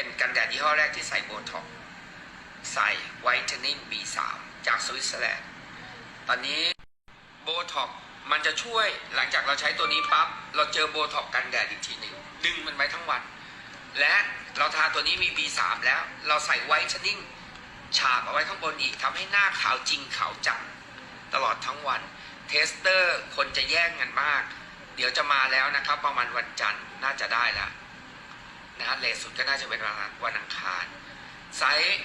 เป็นกันแดดยี่ห้อแรกที่ใส่โบท็อกซ์ใส่ไวท์เทนนิ่ง B3 จากสวิตเซอร์แลนด์ ตอนนี้โบท็อกซ์มันจะช่วยหลังจากเราใช้ตัวนี้ปั๊บ เราเจอโบท็อกซ์กันแดดอีกทีหนึ่งดึงมันไว้ทั้งวัน และเราทาตัวนี้มี B3 แล้ว เราใส่ไวท์เทนนิ่งฉาบเอาไว้ข้างบนอีกทำให้หน้าขาวจริงขาวจังตลอดทั้งวัน เทสเตอร์คนจะแย่งกันมาก เดี๋ยวจะมาแล้วนะครับ ประมาณวันจันทร์น่าจะได้แล้ว นะฮะเลทสุดก็น่าจะเป็นวันวันอังคารไซส์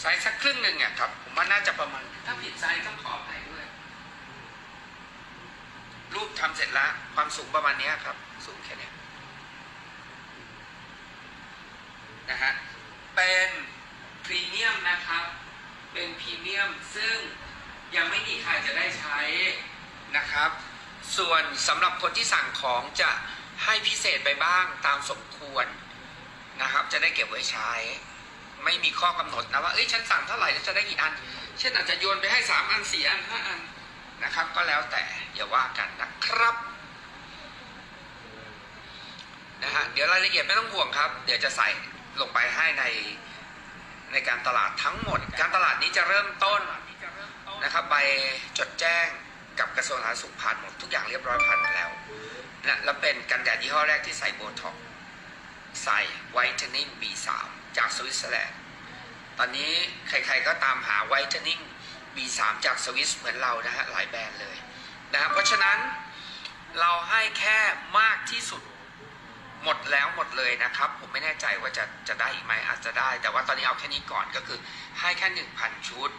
ไซส์สักครึ่งหนึ่งอะครับผมว่าน่าจะประมาณถ้าผิดไซส์ต้องขออภัยด้วยรูปทำเสร็จแล้วความสูงประมาณเนี้ยครับ สูงแค่เนี้ยนะฮะเป็นพรีเมียมนะครับ เป็นพรีเมียมซึ่งยังไม่มีใครจะได้ใช้นะครับ ส่วนสำหรับคนที่สั่งของจะ ให้พิเศษไปบ้างตามสมควรนะครับ จะได้เก็บไว้ใช้ ไม่มีข้อกำหนดนะว่าเอ้ยฉันสั่งเท่าไหร่แล้วจะได้กี่อัน เช่นอาจจะโยนไปให้สามอันสี่อันห้าอันนะครับ ก็แล้วแต่อย่าว่ากันนะครับนะฮะเดี๋ยวรายละเอียดไม่ต้องห่วงครับ เดี๋ยวจะใส่ลงไปให้ในในการตลาดทั้งหมด การตลาดนี้จะเริ่มต้นนะครับใบจดแจ้ง กับกระทรวงสาธารณสุขผ่านหมดทุกอย่างเรียบร้อยผ่านหมดแล้วนะแล้วเป็นกันแดดยี่ห้อแรกที่ใส่โบท็อกใส่ไวท์เทนนิ่ง B3 จากสวิตเซอร์แลนด์ตอนนี้ใครๆก็ตามหาไวท์เทนนิ่ง B3 จากสวิสเหมือนเรานะฮะหลายแบรนด์เลยนะครับเพราะฉะนั้นเราให้แค่มากที่สุดหมดแล้วหมดเลยนะครับ ผมไม่แน่ใจว่าจะจะได้อีกไหมอาจจะได้ แต่ว่าตอนนี้เอาแค่นี้ก่อนก็คือให้แค่ 1,000 ชุด